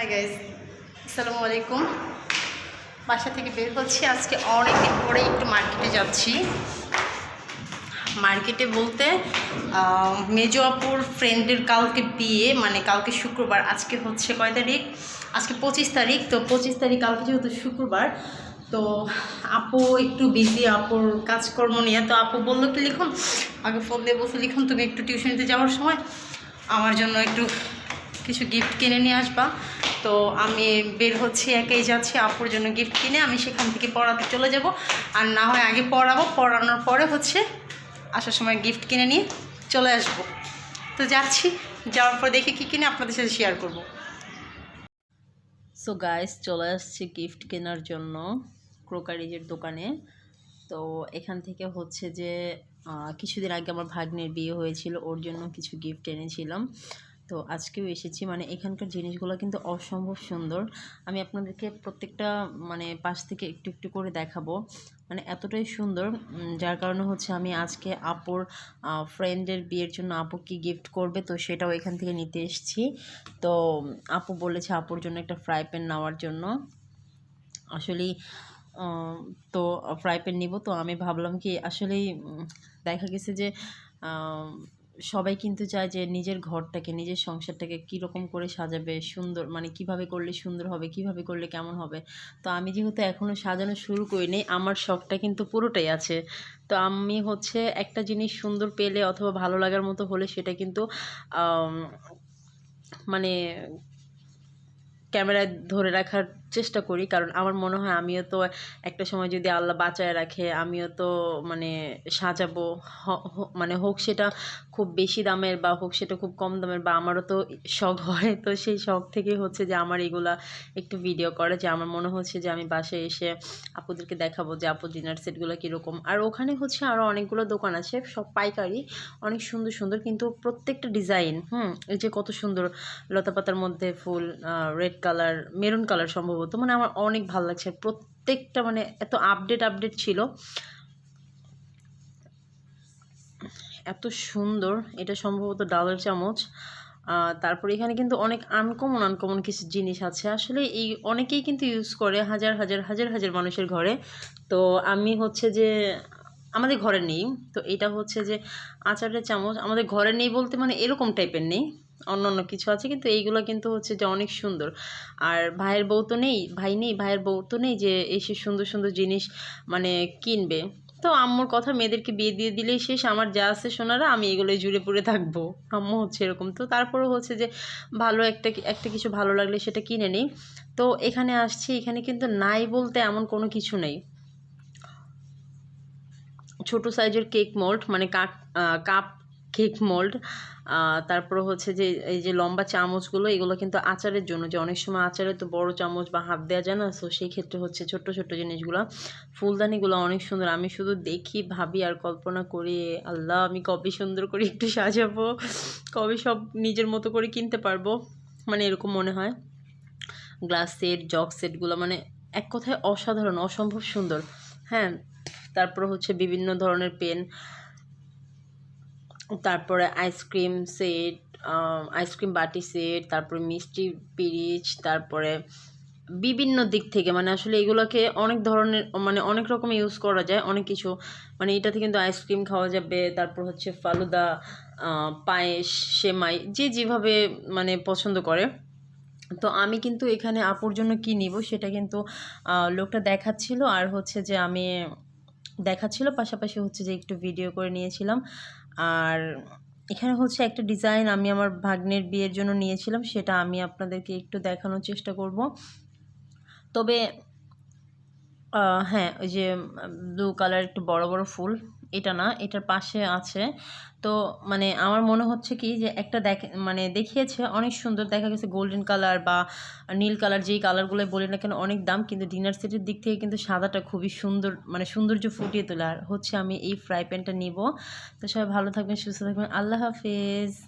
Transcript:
Hi guys আসসালামু আলাইকুম বাসা থেকে বের হচ্ছি। আজকে অনেক দিন পরে একটু মার্কেটে যাচ্ছি। মার্কেটে বলতে মেজো আপুর ফ্রেন্ডের কালকে বিয়ে মানে কালকে শুক্রবার। আজকে হচ্ছে কয় তারিখ? আজকে পঁচিশ তারিখ। তো পঁচিশ তারিখ কালকে যেহেতু শুক্রবার, তো আপু একটু বিজি আপুর কাজকর্ম নিয়ে। তো আপু বলল কি লিখুন। আগে ফোন দিয়ে বসে লিখুন, তুমি একটু টিউশনিতে যাওয়ার সময় আমার জন্য একটু কিছু গিফট কিনে নিয়ে আসবা। তো আমি বের হচ্ছি, একাই যাচ্ছি, আপুর জন্য গিফট কিনে আমি সেখান থেকে পড়াতে চলে যাব। আর না হয় আগে পড়াবো, পড়ানোর পরে হচ্ছে আসার সময় গিফট কিনে নিয়ে চলে আসব। তো যাচ্ছি, যাওয়ার পর দেখে কী কিনে আপনাদের সাথে শেয়ার করব। সো গাইস চলে আসছি গিফট কেনার জন্য ক্রোকারিজের দোকানে। তো এখান থেকে হচ্ছে যে কিছুদিন আগে আমার ভাগ্নের বিয়ে হয়েছিল, ওর জন্য কিছু গিফট এনেছিলাম। তো আজকেও এসেছি। মানে এখানকার জিনিসগুলো কিন্তু অসম্ভব সুন্দর। আমি আপনাদেরকে প্রত্যেকটা মানে পাশ থেকে একটু একটু করে দেখাবো। মানে এতটাই সুন্দর যার কারণে হচ্ছে আমি আজকে আপুর ফ্রেন্ডের বিয়ের জন্য আপু কি গিফট করবে তো সেটাও এখান থেকে নিতে এসেছি। তো আপু বলেছে আপুর জন্য একটা ফ্রাই প্যান নেওয়ার জন্য। আসলেই আহ, তো ফ্রাই প্যান নিব। তো আমি ভাবলাম কি আসলেই দেখা গেছে যে সবাই কিন্তু চায় যে নিজের ঘরটাকে, নিজের সংসারটাকে কীরকম করে সাজাবে, সুন্দর মানে কীভাবে করলে সুন্দর হবে, কীভাবে করলে কেমন হবে। তো আমি যেহেতু এখনও সাজানো শুরু করিনি, আমার শখটা কিন্তু পুরোটাই আছে। তো আমি হচ্ছে একটা জিনিস সুন্দর পেলে অথবা ভালো লাগার মতো হলে সেটা কিন্তু মানে ক্যামেরায় ধরে রাখার চেষ্টা করি, কারণ আমার মনে হয় আমিও তো একটা সময় যদি আল্লাহ বাঁচায় রাখে, আমিও তো মানে সাজাবো মানে হোক সেটা খুব বেশি দামের বা হোক সেটা খুব কম দামের বা আমারও তো শখ হয়, তো সেই শখ থেকে হচ্ছে যে আমার এগুলা একটু ভিডিও করে, যে আমার মনে হচ্ছে যে আমি বাসায় এসে আপুদেরকে দেখাবো যে আপু ডিনার সেটগুলো কীরকম। আর ওখানে হচ্ছে আরও অনেকগুলো দোকান আছে, সব পাইকারি, অনেক সুন্দর সুন্দর, কিন্তু প্রত্যেকটা ডিজাইন হুম, এই যে কত সুন্দর লতাপাতার মধ্যে ফুল রেড কালার মেরুন কালার সম্ভবত মানে আমার অনেক ভালো লাগছে। প্রত্যেকটা মানে এত আপডেট আপডেট ছিল। এত সুন্দর। এটা সম্ভবত ডালের চামচ। তারপরে এখানে কিন্তু অনেক আনকমন আনকমন কিছু জিনিস আছে। আসলে এই অনেকেই কিন্তু ইউজ করে হাজার হাজার হাজার হাজার মানুষের ঘরে। তো আমি হচ্ছে যে, আমাদের ঘরে নেই। তো এটা হচ্ছে যে আচারের চামচ। আমাদের ঘরে নেই বলতে মানে এরকম টাইপের নেই। অন্য অন্য কিছু আছে, কিন্তু এইগুলো কিন্তু হচ্ছে যে অনেক সুন্দর। আর ভাইয়ের বউ তো নেই, ভাই নেই, ভাইয়ের বউ তো নেই যে এসে সুন্দর সুন্দর জিনিস মানে কিনবে। তো আম্মুর কথা মেয়েদেরকে বিয়ে দিয়ে দিলেই শেষ, আমার যা আছে সোনারা আমি এগুলোই জুড়ে পুড়ে থাকব। আম্মু হচ্ছে এরকম। তো তারপরেও হচ্ছে যে ভালো একটা একটা কিছু ভালো লাগলে সেটা কিনে নিই। তো এখানে আসছি, এখানে কিন্তু নাই বলতে এমন কোনো কিছু নেই। ছোট সাইজের কেক মোল্ড মানে কাপ কাপ কেক মোল্ড। তারপর হচ্ছে যে, এই যে লম্বা চামচগুলো, এগুলো কিন্তু আচারের জন্য, যে অনেক সময় আচারে তো বড় চামচ বা হাত দেওয়া যায় না সো সেই ক্ষেত্রে হচ্ছে ছোট্ট ছোট্ট জিনিসগুলো। ফুলদানিগুলো অনেক সুন্দর, আমি শুধু দেখি, ভাবি আর কল্পনা করি, আল্লাহ, আমি কবে সুন্দর করে একটু সাজাবো, কবে সব নিজের মতো করে কিনতে পারব? মানে এরকম মনে হয়। গ্লাস সেট, জগ সেটগুলো মানে এক কথায় অসাধারণ, অসম্ভব সুন্দর। হ্যাঁ তারপর হচ্ছে বিভিন্ন ধরনের পেন। তারপরে ice cream set ice cream বাটি সেট তারপরে মিষ্টি পিরিচ, তারপরে বিভিন্ন দিক থেকে মানে আসলে এগুলোকে অনেক ধরনের মানে অনেক রকম ইউজ করা যায়, অনেক কিছু। মানে এটাতে কিন্তু আইসক্রিম খাওয়া যাবে, তারপর হচ্ছে ফালুদা পায়েস, সেমাই, যে যেভাবে মানে পছন্দ করে। তো আমি কিন্তু এখানে আপুর জন্য কি নিব, সেটা কিন্তু লোকটা দেখাচ্ছিল, আর হচ্ছে যে আমি দেখাচ্ছিল, পাশাপাশি হচ্ছে যে একটু ভিডিও করে নিয়েছিলাম। আর এখানে হচ্ছে একটা ডিজাইন আমি আমার ভাগ্নের বিয়ের জন্য নিয়েছিলাম, সেটা আমি আপনাদেরকে একটু দেখানোর চেষ্টা করব। তবে হ্যাঁ ওই যে ব্লু কালার একটু বড় বড় ফুল। এটা না, এটার পাশে আছে। তো মানে আমার মনে হচ্ছে কি যে একটা দেখ মানে দেখিয়েছে, অনেক সুন্দর দেখা গেছে গোল্ডেন কালার বা নীল কালার যেই কালারগুলো বলি না কেন, অনেক দাম। কিন্তু ডিনার সেটের দিক থেকে কিন্তু সাদাটা খুবই সুন্দর মানে সৌন্দর্য ফুটিয়ে তোলার হচ্ছে আমি এই ফ্রাই প্যানটা নিব। তো সবাই ভালো থাকবেন, সুস্থ থাকবেন। আল্লাহ হাফেজ।